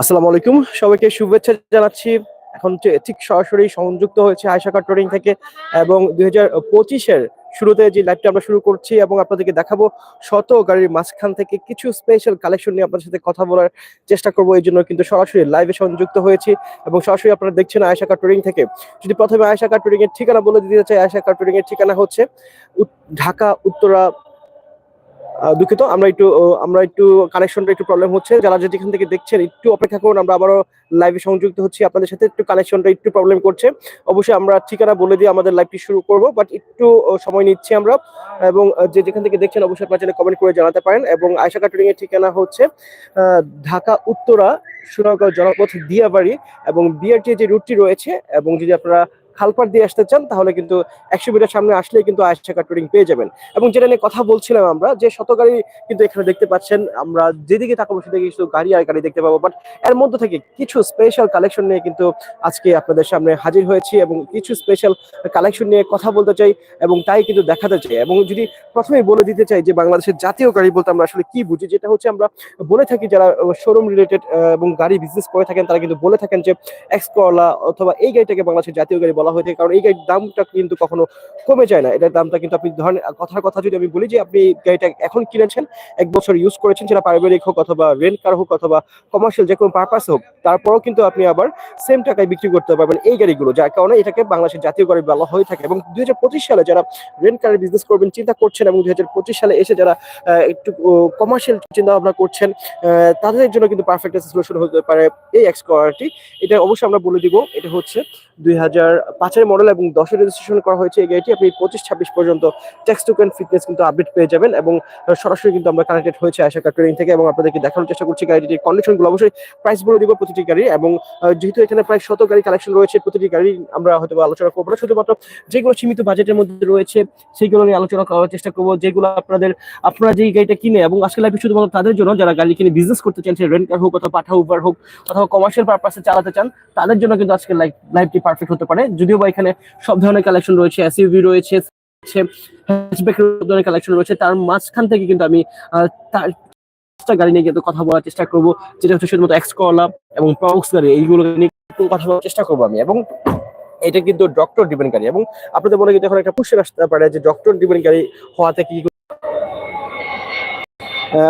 আসসালামু আলাইকুম। সবাইকে শুভেচ্ছা জানাচ্ছি। এখন ঠিক সরাসরি সংযুক্ত হয়েছে আয়সা কার ট্রেডিং থেকে এবং দুই হাজার পঁচিশের শুরুতে যে লাইভটা আমরা শুরু করছি এবং আপনাদেরকে দেখাবো, শত গাড়ির মাঝখান থেকে কিছু স্পেশাল কালেকশন নিয়ে আপনাদের সাথে কথা বলার চেষ্টা করব। এই জন্য কিন্তু সরাসরি লাইভে সংযুক্ত হয়েছি এবং সরাসরি আপনারা দেখছেন আয়সা কার ট্রেডিং থেকে। যদি প্রথমে আয়সা কার ট্রেডিং এর ঠিকানা বলে দিতে চাই আয়সা কার ট্রেডিং এর ঠিকানা হচ্ছে ঢাকা, উত্তরা দুঃখিত, আমরা একটু আমরা একটু কানেকশনটা একটু প্রবলেম হচ্ছে। যারা যেখান থেকে দেখছেন, একটু অপেক্ষা করুন, আমরা আবারও লাইভে সংযুক্ত হচ্ছি। আপনাদের সাথে একটু কানেকশনটা একটু প্রবলেম করছে। অবশ্যই আমরা ঠিকানা বলে দিয়ে আমাদের লাইভটি শুরু করব বাট একটু সময় নিচ্ছি আমরা। এবং যে যেখান থেকে দেখছেন, অবশ্যই আপনার কমেন্ট করে জানাতে পারেন। এবং আয়সা কাটুরিং এর ঠিকানা হচ্ছে ঢাকা, উত্তরা সুনাগড় জনপথ, দিয়াবাড়ি এবং বিআরটি যে রুটটি রয়েছে, এবং যদি আপনারা খালপাট দিয়ে আসতে চান, তাহলে কিন্তু একশো মিটার সামনে আসলেই কিন্তু আয়সা কাটুরিং পেয়ে যাবেন। এবং যেটা নিয়ে কথা বলছিলাম আমরা, যে শত গাড়ি কিন্তু এখানে দেখতে পাচ্ছেন, আমরা যেদিকে তাকাবো সেদিকে শুধু গাড়ি আর গাড়ি দেখতে পাবো বাট এর মধ্যে থেকে কিছু স্পেশাল কালেকশন নিয়ে কিন্তু আজকে আপনাদের সামনে হাজির হয়েছি এবং কিছু স্পেশাল কালেকশন নিয়ে কথা বলতে চাই এবং তাই কিন্তু দেখাতে চাই। এবং যদি প্রথমেই বলে দিতে চাই যে বাংলাদেশের জাতীয় গাড়ি বলতে আমরা আসলে কি বুঝি, যেটা হচ্ছে আমরা বলে থাকি যারা শোরুম রিলেটেড এবং গাড়ি বিজনেস করে থাকেন, তারা কিন্তু বলে থাকেন যে এক্স করলা অথবা এই গাড়িটাকে বাংলাদেশের জাতীয় গাড়ি বলা হয়ে থাকে কারণ এই গাড়ির দামটা কিন্তু কখনো কমে যায় না। এটার দামটা কিন্তু আপনি ধরেন, কথার কথা যদি আমি বলি যে আপনি গাড়িটা এখন কিনেছেন, এক বছর ইউজ করেছেন, সেটা পারিবারিক হোক অথবা রেন্ট কার হোক অথবা কমার্শিয়াল যে কোনো পারপাস হোক, তারপরেও কিন্তু আপনি আবার সেম টাকায় বিক্রি করতে পারবেন এই গাড়িগুলো, যার কারণে এটাকে বাংলাদেশের জাতীয় গাড়ি বলা হয়ে থাকে। এবং দুই হাজার পঁচিশ সালে যারা রেন্ট কারের বিজনেস করবেন, চিন্তা করছেন এবং দুই হাজার পঁচিশ সালে এসে যারা একটু কমার্শিয়াল চিন্তা ভাবনা করছেন তাদের জন্য কিন্তু পারফেক্ট সলিউশন হতে পারে এই এক্স করারটি এটা অবশ্যই আমরা বলে দিব, এটা হচ্ছে দুই হাজার পাঁচের মডেল এবং দশের রেজিস্ট্রেশন করা হয়েছে এই গাড়িটি। আপনি পঁচিশ, ছাব্বিশ পর্যন্ত ট্যাক্স টোকেন ফিটনেস কিন্তু আপডেট পেয়ে যাবেন এবং সরাসরি কিন্তু আমরা কানেক্টেড হয়েছে আশা কার ট্রেনিং থেকে এবং আপনাদেরকে দেখানোর চেষ্টা করছি গাড়িটির কন্ডিশনগুলো অবশ্যই প্রাইস বলে দিব প্রতিটি গাড়ি এবং যেহেতু এখানে প্রায় শত গাড়ি কালেকশন রয়েছে প্রতিটি গাড়ি, আমরা হয়তো আলোচনা করব না। শুধুমাত্র যেগুলো সীমিত বাজেটের মধ্যে রয়েছে, সেইগুলো নিয়ে আলোচনা করার চেষ্টা করব। যেগুলো আপনাদের, আপনারা যেই গাড়িটা কিনে এবং আজকে লাইফে শুধুমাত্র তাদের জন্য যারা গাড়ি কিনে বিজনেস করতে চান, সে রেন্ট কার হোক অথবা পাঠা উবার হোক অথবা কমার্শিয়াল পারপাসে চালাতে চান, তাদের জন্য কিন্তু আজকে লাইফ লাইফটি পারফেক্ট হতে পারে। যদিও বা এখানে সব ধরনের কালেকশন রয়েছে এসইউভি রয়েছে ধরনের কালেকশন রয়েছে। তার মাঝখান থেকে কিন্তু আমি তার গাড়ি নিয়ে কিন্তু কথা বলার চেষ্টা করব, যেটা হচ্ছে শুধুমাত্র এক্স করলা এবং প্রক্স গাড়ি, এইগুলো নিয়ে কথা বলার চেষ্টা করব আমি। এবং এটা কিন্তু ডক্টর ডিপেন্ড গাড়ি এবং আপনাদের মনে কিন্তু এখন একটা কোশ্চেন আসতে পারে যে ডক্টর ডিপেন্ড গাড়ি হওয়াতে কি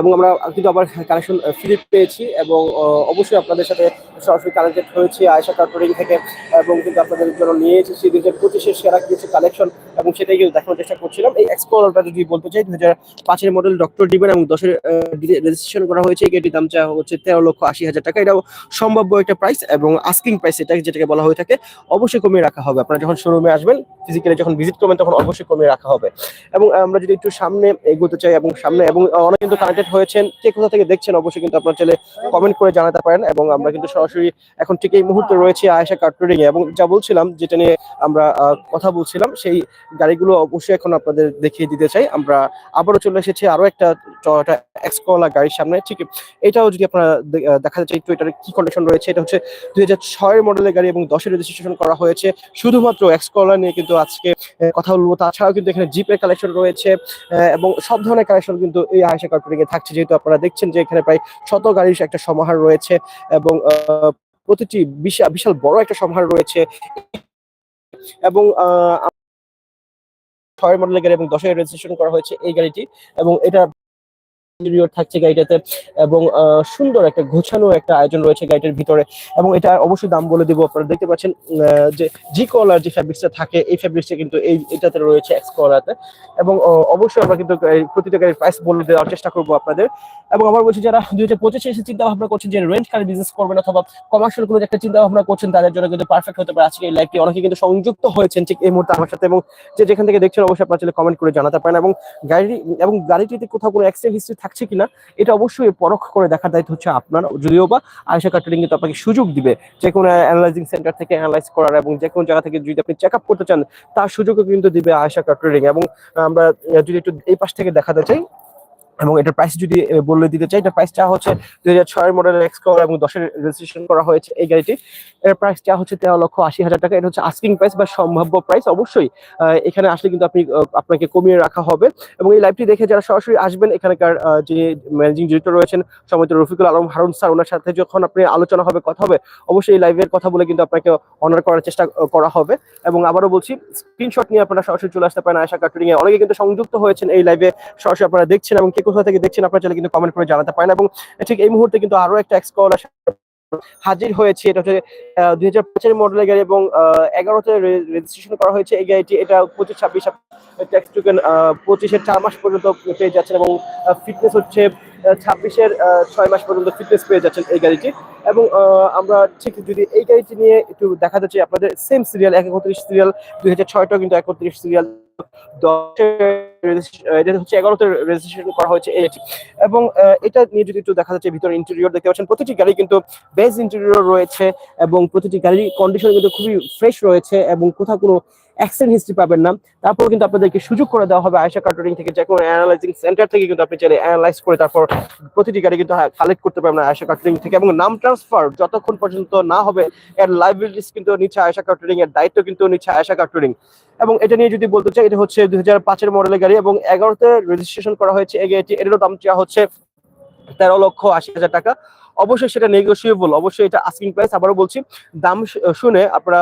এবং আমরা কিন্তু আবার কানেকশন ফ্রি পেয়েছি এবং অবশ্যই আপনাদের সাথে সরাসরি কানেক্টেড হয়েছি আয়সা কার্পোরেটিং থেকে এবং কিন্তু আপনাদের জন্য নিয়ে এসেছি দুই হাজার পঁচিশের সেরা কিছু কালেকশন এবং সেটাই কিন্তু দেখানোর চেষ্টা করছিলাম। এই এক্সপ্লোরটা যদি বলতে চাই দুই হাজার পাঁচের মডেল ডক্টর ডিবেন এবং দশের রেজিস্ট্রেশন করা হয়েছে। এই গাড়িটির দাম চাওয়া হচ্ছে তেরো লক্ষ আশি হাজার টাকা। এটাও সম্ভাব্য একটা প্রাইস এবং আস্কিং প্রাইস এটা যেটাকে বলা হয়ে থাকে, অবশ্যই কমিয়ে রাখা হবে। আপনারা যখন শোরুমে আসবেন ফিজিক্যালি যখন ভিজিট করবেন, তখন অবশ্যই কমিয়ে রাখা হবে। এবং আমরা যদি একটু সামনে এগোতে চাই এবং সামনে, এবং অনেক কিন্তু কানেক্টেড হয়েছেন কে কোথা থেকে দেখছেন অবশ্যই কিন্তু আপনার চ্যানেলে কমেন্ট করে জানাতে পারেন এবং আমরা কিন্তু সরাসরি এখন ঠিক এই মুহূর্তে রয়েছে আয়েশা কার ট্রেডিং এ এবং যা বলছিলাম যেটা নিয়ে আমরা কথা বলছিলাম সেই গাড়িগুলো অবশ্যই এখন আপনাদের দেখিয়ে দিতে চাই। আমরা আবারও চলে এসেছি আরও একটা এক্সকলা গাড়ির সামনে। ঠিক এটাও যদি আপনারা দে- আহ, দেখাতে চাই একটু এটার কি কন্ডিশন রয়েছে এটা হচ্ছে দুই হাজার ছয়ের মডেলের গাড়ি এবং দশের রেজিস্ট্রেশন করা হয়েছে। শুধুমাত্র এক্সকলা নিয়ে কিন্তু আজকে কথা বলব। তাছাড়াও কিন্তু এখানে জিপের কালেকশন রয়েছে এবং সব ধরনের কালেকশন কিন্তু এই আয়সা কার্পোরেটিং এ থাকছে, যেহেতু আপনারা দেখছেন যে এখানে প্রায় শত গাড়ির একটা সমাহার রয়েছে এবং প্রতিটি বিশাল বিশাল বড় একটা সমাহার রয়েছে। এবং ছয় মডেলের গাড়ি এবং দশের রেজিস্ট্রেশন করা হয়েছে এই গাড়িটি এবং এটা ইন্টেরিয়র থাকছে গাড়িটাতে, এবং সুন্দর একটা গোছানো একটা আয়োজন রয়েছে গাড়িটার ভিতরে, এবং এটা অবশ্যই দাম বলে দিব আপনারা। দেখতে পাচ্ছেন যে জি কলার যে ফ্যাব্রিক্সটা থাকে, এই ফ্যাব্রিক্সটা কিন্তু এই, এটাতে রয়েছে এক্স কলাতে এবং অবশ্যই আমরা কিন্তু প্রতিটা গাড়ির প্রাইস বলে দেওয়ার চেষ্টা করব আপনাদের। এবং আমার বলছি, যারা দুই হাজার পঁচিশে এসে চিন্তা ভাবনা করছেন যে রেন্ট কার বিজনেস করবেন অথবা কমার্শিয়াল কোনো একটা চিন্তা ভাবনা করছেন, তাদের জন্য কিন্তু পারফেক্ট হতে পারে আজকে এই লাইভটি অনেকে কিন্তু সংযুক্ত হয়েছেন ঠিক এই মুহূর্তে আমার সাথে, এবং যে যেখান থেকে দেখছেন, অবশ্যই আপনার চ্যানেলে কমেন্ট করে জানাতে পারেন। এবং গাড়ি এবং গাড়িটিতে কোথাও কোনো অ্যাক্সিডেন্ট হিস্ট্রি থাকছে কিনা, এটা অবশ্যই পরখ করে দেখার দায়িত্ব হচ্ছে আপনার, যদিও বা আয়সা কাটারিং কিন্তু আপনাকে সুযোগ দিবে যে কোনো অ্যানালাইজিং সেন্টার থেকে অ্যানালাইজ করার এবং যে কোনো জায়গা থেকে যদি আপনি চেক আপ করতে চান, তার সুযোগও কিন্তু দিবে আয়সা কাটারিং এবং আমরা যদি একটু এই পাশ থেকে দেখাতে চাই এবং এটার প্রাইস যদি বলে দিতে চাই এটা প্রাইস চা হচ্ছে দুই হাজার ছয়ের মডেলের এক্স এবং দশের রেজিস্ট্রেশন করা হয়েছে এই গাড়িটি। এর প্রাইস চা হচ্ছে তেরো লক্ষ আশি হাজার টাকা। এটা হচ্ছে আস্কিং প্রাইস বা সম্ভাব্য প্রাইস অবশ্যই এখানে আসলে কিন্তু আপনি আপনাকে কমিয়ে রাখা হবে। এবং এই লাইভটি দেখে যারা সরাসরি আসবেন, এখানকার যে ম্যানেজিং ডিরেক্টর রয়েছেন সময়ত রফিকুল আলম, হারুন স্যার ওনার সাথে যখন আপনি আলোচনা হবে, কথা হবে, অবশ্যই এই লাইভের কথা বলে কিন্তু আপনাকে অনার করার চেষ্টা করা হবে। এবং আবারও বলছি স্ক্রিনশট নিয়ে আপনারা সরাসরি চলে আসতে পারেন আয়সা কাটুরিং অনেকে কিন্তু সংযুক্ত হয়েছেন এই লাইভে সরাসরি আপনারা দেখছেন এবং কে কোথা থেকে দেখছেন আপনারা চাইলে কিন্তু কমেন্ট করে জানাতে পারেন এবং ঠিক এই মুহূর্তে কিন্তু আরও একটা এক্স কল হাজির হয়েছে। এটা হচ্ছে দুই হাজার পাঁচের মডেলের গাড়ি এবং এগারোতে রেজিস্ট্রেশন করা হয়েছে। এই গাড়িটি, এটা পঁচিশ, ছাব্বিশ ট্যাক্স টোকেন পঁচিশের চার মাস পর্যন্ত পেয়ে যাচ্ছেন এবং ফিটনেস হচ্ছে ছাব্বিশের ছয় মাস পর্যন্ত ফিটনেস পেয়ে যাচ্ছেন এই গাড়িটি। এবং আমরা ঠিক যদি এই গাড়িটি নিয়ে একটু দেখাতে চাই, আপনাদের সেম সিরিয়াল এক একত্রিশ সিরিয়াল দুই হাজার ছয়টাও কিন্তু একত্রিশ সিরিয়াল এটা হচ্ছে এগারোতে রেজিস্ট্রেশন করা হয়েছে এবং এটা নিয়ে যদি একটু দেখা যাচ্ছে, ভিতরে ইন্টেরিয়র দেখতে পাচ্ছেন, প্রতিটি গাড়ি কিন্তু বেজ ইন্টেরিয়র রয়েছে এবং প্রতিটি গাড়ির কন্ডিশন কিন্তু খুবই ফ্রেশ রয়েছে এবং কোথাও কোনো অ্যাক্সিডেন্ট হিস্ট্রি পাবেন না। তারপর কিন্তু আপনাদেরকে সুযোগ করে দেওয়া হবে আয়সা কার্টরিং থেকে, যে কোনো অ্যানালাইজিং সেন্টার থেকে কিন্তু আপনি চাইলে অ্যানালাইজ করে তারপর প্রতিটি গাড়ি কিন্তু কালেক্ট করতে পারবেন আয়সা কার্টরিং থেকে। এবং নাম ট্রান্সফার যতক্ষণ পর্যন্ত না হবে, এর লাইবিলিটিস কিন্তু নিচ্ছে আয়সা কার্টরিং এর দায়িত্ব কিন্তু নিচ্ছে আয়সা কার্টরিং এবং এটা নিয়ে যদি বলতে চাই, এটা হচ্ছে দুই হাজার পাঁচের মডেলের এবং এগারোতে রেজিস্ট্রেশন করা হয়েছে। গাড়িটি এটারও দাম চাওয়া হচ্ছে তেরো লক্ষ আশি হাজার টাকা। অবশ্যই সেটা নেগোসিয়েবল অবশ্যই এটা আস্কিং প্রাইস আবারও বলছি, দাম শুনে আপনারা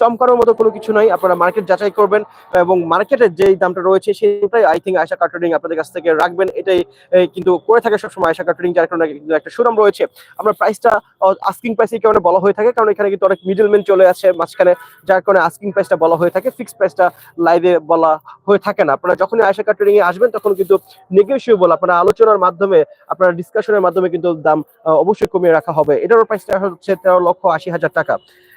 চমকানোর মতো কোনো কিছু নাই, আপনারা মার্কেট যাচাই করবেন, এবং মার্কেটের যেই দামটা রয়েছে সেইটাই আই থিঙ্ক আয়সা কার্টুনিং আপনাদের কাছ থেকে রাখবেন, এটাই কিন্তু করে থাকে সবসময় আয়সা কার্টুনিং যার কারণে একটা সুনাম রয়েছে। আমরা প্রাইসটা আস্কিং প্রাইস এই কারণে বলা হয়ে থাকে, কারণ এখানে কিন্তু অনেক মিডলম্যান চলে আসে মাঝখানে, যার কারণে আস্কিং প্রাইসটা বলা হয়ে থাকে ফিক্স প্রাইসটা লাইভে বলা হয়ে থাকে না। আপনারা যখনই আয়সা কার্টুনিং এ আসবেন, তখন কিন্তু নেগোসিয়েবল আপনারা আলোচনার মাধ্যমে, আপনারা ডিসকাশনের মাধ্যমে কিন্তু দাম অবশ্যই কমিয়ে রাখা হবে। এটারও প্রাইসটা হচ্ছে তেরো লক্ষ আশি হাজার টাকা।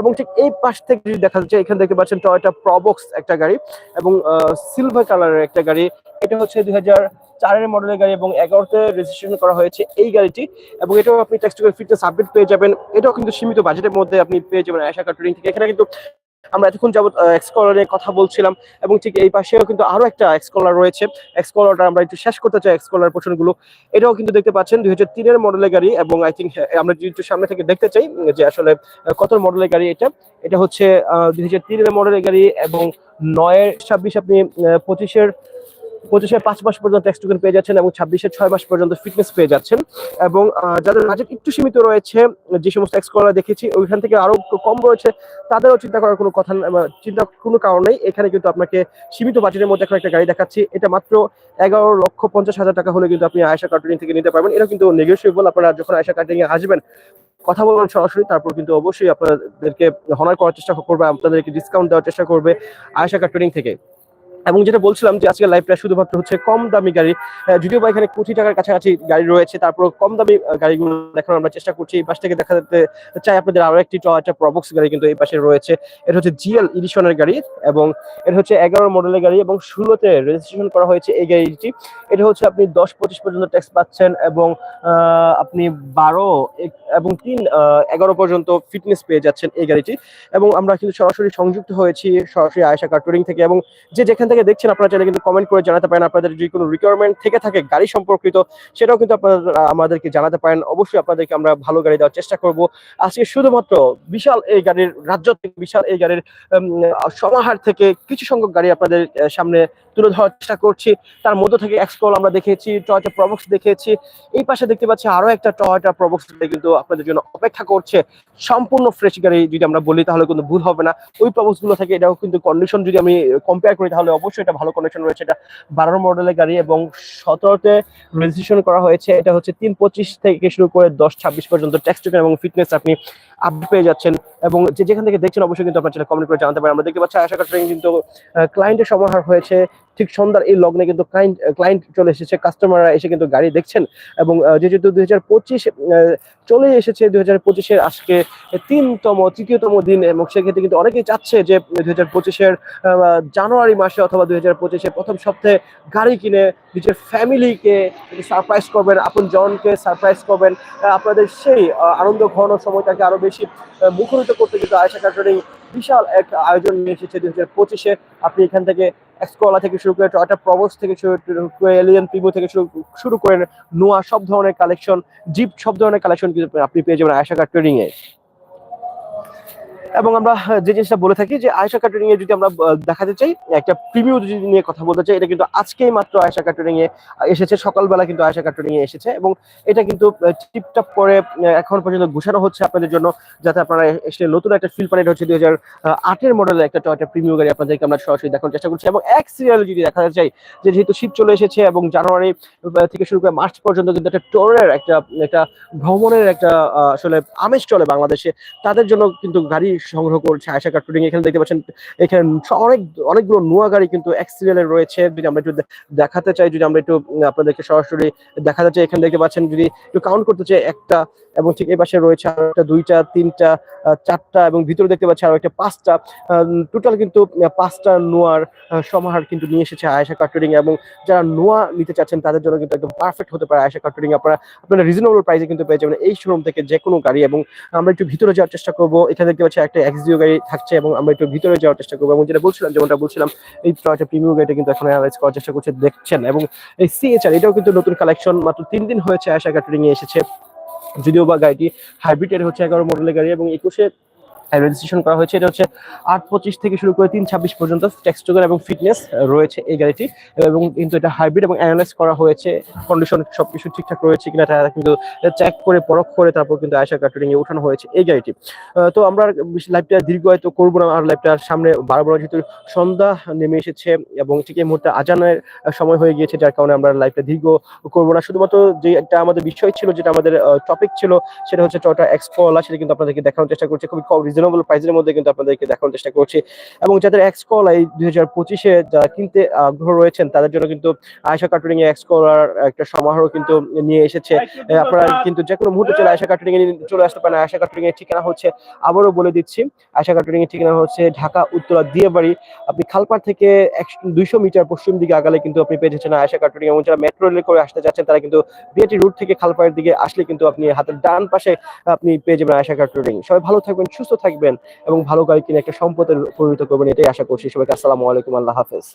এবং ঠিক এই পাশ থেকে যদি দেখা যাচ্ছে, এখানে দেখতে পাচ্ছেন টয়টা প্রবক্স একটা গাড়ি এবং সিলভার কালারের একটা গাড়ি। এটা হচ্ছে দুই চারের মডেলের গাড়ি এবং এগারোতে রেজিস্ট্রেশন করা হয়েছে এই গাড়িটি। এবং এটাও আপনি টেক্সটিক্যাল ফিটনেস আপডেট পেয়ে যাবেন। এটাও কিন্তু সীমিত বাজেটের মধ্যে আপনি পেয়ে যাবেন আশা কাটুরিং থেকে। এখানে কিন্তু আমরা এতক্ষণ যাবত এক্সকলার নিয়ে কথা বলছিলাম এবং ঠিক এই পাশেও কিন্তু আরও একটা এক্সকলার রয়েছে। এক্সকলারটা আমরা একটু শেষ করতে চাই এক্সকলার পোর্শনগুলো এটাও কিন্তু দেখতে পাচ্ছেন দুই হাজার তিনের মডেলের গাড়ি এবং আই থিঙ্ক আমরা যদি একটু সামনে থেকে দেখতে চাই যে আসলে কত মডেলের গাড়ি এটা। এটা হচ্ছে দুই হাজার তিনের মডেলের গাড়ি এবং নয়ের ছাব্বিশ আপনি পঁচিশের পঁচিশের পাঁচ মাস পর্যন্ত ট্যাক্স টোকেন পেয়ে যাচ্ছেন এবং ছাব্বিশের ছয় মাস পর্যন্ত ফিটনেস পেয়ে যাচ্ছেন। এবং যাদের বাজেট একটু সীমিত রয়েছে, যে সমস্ত এক্সকলার দেখেছি, ওইখান থেকে আরও কম রয়েছে, তাদেরও চিন্তা করার কোনো কথা চিন্তা কোনো কারণ নেই। এখানে কিন্তু আপনাকে সীমিত বাজেটের মধ্যে এখন একটা গাড়ি দেখাচ্ছি। এটা মাত্র এগারো লক্ষ পঞ্চাশ হাজার টাকা হলে কিন্তু আপনি আয়সা কার্টুনিং থেকে নিতে পারবেন। এটা কিন্তু নেগোসিয়েবল আপনারা যখন আয়সা কার্টুনিং এ আসবেন, কথা বলবেন সরাসরি, তারপর কিন্তু অবশ্যই আপনাদেরকে হনার করার চেষ্টা করবে, আপনাদেরকে ডিসকাউন্ট দেওয়ার চেষ্টা করবে আয়সা কার্টুনিং থেকে। এবং যেটা বলছিলাম যে আজকে লাইভটা শুধুমাত্র হচ্ছে কম দামি গাড়ি যদিও বা এখানে কোটি টাকার কাছাকাছি গাড়ি রয়েছে তারপর কম দামি গাড়িগুলো দেখানোর আমরা চেষ্টা করছি। এই পাশ থেকে দেখা যেতে চাই আপনাদের আরও একটি টয়টা প্রবক্স গাড়ি কিন্তু এই পাশে রয়েছে। এটা হচ্ছে জিএল ইডিশনের গাড়ি এবং এটা হচ্ছে এগারো মডেলের গাড়ি এবং ষোলোতে রেজিস্ট্রেশন করা হয়েছে এই গাড়িটি। এটা হচ্ছে আপনি দশ পঁচিশ পর্যন্ত ট্যাক্স পাচ্ছেন এবং আপনি বারো এবং তিন এগারো পর্যন্ত ফিটনেস পেয়ে যাচ্ছেন এই গাড়িটি। এবং আমরা কিন্তু সরাসরি সংযুক্ত হয়েছি সরাসরি আয়সা কার্টুরিং থেকে এবং যে যেখান থেকে দেখছেন, আপনারা চাইলে কিন্তু কমেন্ট করে জানাতে পারেন। আপনাদের যদি কোনো রিকোয়ারমেন্ট থেকে থাকে গাড়ি সম্পর্কিত, সেটাও কিন্তু আপনারা আমাদেরকে জানাতে পারেন। অবশ্যই আপনাদেরকে আমরা ভালো গাড়ি দেওয়ার চেষ্টা করব। আজকে শুধুমাত্র বিশাল এই গাড়ির, রাজ্য থেকে বিশাল এই গাড়ির সমাহার থেকে কিছু সংখ্যক গাড়ি আপনাদের সামনে তুলে ধরার চেষ্টা করছি। তার মধ্য থেকে এক্সকল আমরা দেখেছি টয়টা প্রবক্স দেখেছি। এই পাশে দেখতে পাচ্ছি আরও একটা টয়টা প্রবক্স কিন্তু আপনাদের জন্য অপেক্ষা করছে। সম্পূর্ণ ফ্রেশ গাড়ি যদি আমরা বলি, তাহলে কিন্তু ভুল হবে না। ওই প্রবক্সগুলো থেকে এটাও কিন্তু কন্ডিশন যদি আমি কম্পেয়ার করি, তাহলে অবশ্যই এটা ভালো কন্ডিশন রয়েছে। এটা বারো মডেলের গাড়ি এবং সতেরোতে রেজিস্ট্রেশন করা হয়েছে। এটা হচ্ছে তিন পঁচিশ থেকে শুরু করে দশ ছাব্বিশ পর্যন্ত ট্যাক্স এবং ফিটনেস আপনি আপডেট পেয়ে যাচ্ছেন এবং যে যেখান থেকে দেখছেন, অবশ্যই কিন্তু আপনার কমেন্ট করে জানতে পারেন। আমরা দেখতে পাচ্ছি, আশা করি কিন্তু ক্লায়েন্টের সমাহার হয়েছে। ঠিক সন্ধ্যার এই লগ্নে কিন্তু ক্লায়েন্ট চলে এসেছে কাস্টমাররা এসে কিন্তু গাড়ি দেখছেন এবং যেহেতু দুই হাজার পঁচিশ চলে এসেছে দুই হাজার পঁচিশের আজকে তিনতম, তৃতীয়তম দিন এবং সেক্ষেত্রে কিন্তু অনেকেই চাচ্ছে যে দুই হাজার পঁচিশের জানুয়ারি মাসে অথবা দুই হাজার পঁচিশের প্রথম সপ্তাহে গাড়ি কিনে নিজের ফ্যামিলিকে সারপ্রাইজ করবেন, আপন জনকে সারপ্রাইজ করবেন। আপনাদের সেই আনন্দ ঘন সময়টাকে আরও বেশি মুখরিত করতে কিন্তু আয়সা কাটরিং বিশাল এক আয়োজন নিয়ে এসেছে দুই হাজার পঁচিশে। আপনি এখান থেকে এক্সকোলা থেকে শুরু করে টয়টা প্রবস থেকে শুরু করে এলিয়ান পিভো থেকে শুরু শুরু করে নোয়া সব ধরনের কালেকশন জিপ সব ধরনের কালেকশন কিন্তু আপনি পেয়ে যাবেন আয়সা কার ট্রেডিং এ এবং আমরা যে জিনিসটা বলে থাকি যে আয়সা কাটারিং এ যদি আমরা দেখাতে চাই, একটা প্রিমিউ যদি নিয়ে কথা বলতে চাই, এটা কিন্তু আজকেই মাত্র আয়সা কাটারিং এ এসেছে। সকালবেলা কিন্তু আয়সা কাটারিং এ এসেছে এবং এটা কিন্তু টিপটপ করে এখন পর্যন্ত ঘোষানো হচ্ছে আপনাদের জন্য, যাতে আপনারা এসে নতুন একটা ফিল পান। এটা হচ্ছে দুই হাজার আটের মডেলের একটা টয়টা প্রিমিয়াম গাড়ি আপনাদেরকে আমরা সরাসরি দেখানোর চেষ্টা করছি। এবং এক সিরিয়াল যদি দেখাতে চাই, যে যেহেতু শীত চলে এসেছে এবং জানুয়ারি থেকে শুরু করে মার্চ পর্যন্ত কিন্তু একটা টোরের একটা একটা ভ্রমণের একটা আসলে আমেজ চলে বাংলাদেশে, তাদের জন্য কিন্তু গাড়ি সংগ্রহ করছে আয়সা কার টুরিং এখানে দেখতে পাচ্ছেন, এখানে অনেক, অনেকগুলো নোয়া গাড়ি কিন্তু এক রয়েছে। যদি আমরা একটু দেখাতে চাই, যদি আমরা একটু আপনাদেরকে সরাসরি দেখাতে চাই, এখানে দেখতে পাচ্ছেন, যদি একটু কাউন্ট করতে চাই, একটা এবং ঠিক এই পাশে রয়েছে আরও একটা, দুইটা, তিনটা চারটা এবং ভিতরে দেখতে পাচ্ছি আরও একটা, পাঁচটা। টোটাল কিন্তু পাঁচটা নোয়ার সমাহার কিন্তু নিয়ে এসেছে আয়সা কার্টুরিং এবং যারা নোয়া নিতে চাচ্ছেন, তাদের জন্য কিন্তু একদম পারফেক্ট হতে পারে আয়সা কার্টুরিং আপনারা আপনারা রিজনেবল প্রাইসে কিন্তু পেয়ে যাবেন এই শোরুম থেকে যে কোনো গাড়ি এবং আমরা একটু ভিতরে যাওয়ার চেষ্টা করব। এখানে দেখতে পাচ্ছি একটা এক্সিও গাড়ি থাকছে এবং আমরা একটু ভিতরে যাওয়ার চেষ্টা করব। এবং যেটা বলছিলাম, যেমনটা বলছিলাম, এই একটা প্রিমিয়াম গাড়িটা কিন্তু এখন অ্যানালাইজ করার চেষ্টা করছে, দেখছেন। এবং এই সিএচআর এটাও কিন্তু নতুন কালেকশন মাত্র তিন দিন হয়েছে আয়সা ক্যাটারিং এ এসেছে। যদিও বা গাড়িটি হাইব্রিড এর হচ্ছে এগারো মডেলের গাড়ি এবং একুশে রেজিস্ট্রেশন করা হয়েছে। এটা হচ্ছে আট পঁচিশ থেকে শুরু করে তিন ছাব্বিশ পর্যন্ত টেক্সট এবং ফিটনেস রয়েছে এই গাড়িটি। এবং কিন্তু এটা হাইব্রিড এবং অ্যানালাইজ করা হয়েছে। কন্ডিশন সবকিছু ঠিকঠাক রয়েছে কিনা এটা কিন্তু চেক করে, পরখ করে তারপর কিন্তু আয়সা কার্টুনিং এ উঠানো হয়েছে এই গাড়িটি। তো আমরা লাইভটা দীর্ঘায়িত করব না। আর লাইভটা সামনে বারবার যেহেতু সন্ধ্যা নেমে এসেছে এবং ঠিক এই মুহূর্তে আজানের সময় হয়ে গিয়েছে, যার কারণে আমরা লাইভটা দীর্ঘ করব না। শুধুমাত্র যে একটা আমাদের বিষয় ছিল, যেটা আমাদের টপিক ছিল, সেটা হচ্ছে টয়টা এক্সকলা সেটা কিন্তু আপনাদেরকে দেখানোর চেষ্টা করছে। খুবই কম রিজনেবল প্রাইসের মধ্যে কিন্তু আপনাদেরকে দেখানোর চেষ্টা করছি। এবং যাদের এক্সকলা এই দুই হাজার পঁচিশে যারা কিনতে আগ্রহ রয়েছেন, তাদের জন্য কিন্তু আয়সা কার্টুনিং এ এক্সকলার একটা সমারোহ কিন্তু নিয়ে এসেছে। আপনারা কিন্তু যে কোনো মুহূর্তে চলে আয়সা কার্টুনিং এ চলে আসতে পারেন। আয়সা কার্টুনিং এর ঠিকানা হচ্ছে, আবারও বলে দিচ্ছি আয়সা কার্টুনিং এর ঠিকানা হচ্ছে ঢাকা, উত্তরা, দিয়াবাড়ি। আপনি খালপাড় থেকে দুইশো মিটার পশ্চিম দিকে আগালে কিন্তু আপনি পেয়ে যাচ্ছেন আয়সা কার্টুনিং এবং যারা মেট্রো রেলে করে আসতে যাচ্ছেন, তারা কিন্তু বিআরটি রুট থেকে খালপাড়ের দিকে আসলে কিন্তু আপনি হাতের ডান পাশে আপনি পেয়ে যাবেন আয়সা কার্টুনিং সবাই ভালো থাকবেন, সুস্থ থাকবেন এবং ভালো গাড়ি কিনে একটা সম্পদের পরিণত করবেন, এটাই আশা করছি। সবাইকে আসসালামু আলাইকুম, আল্লাহ হাফেজ।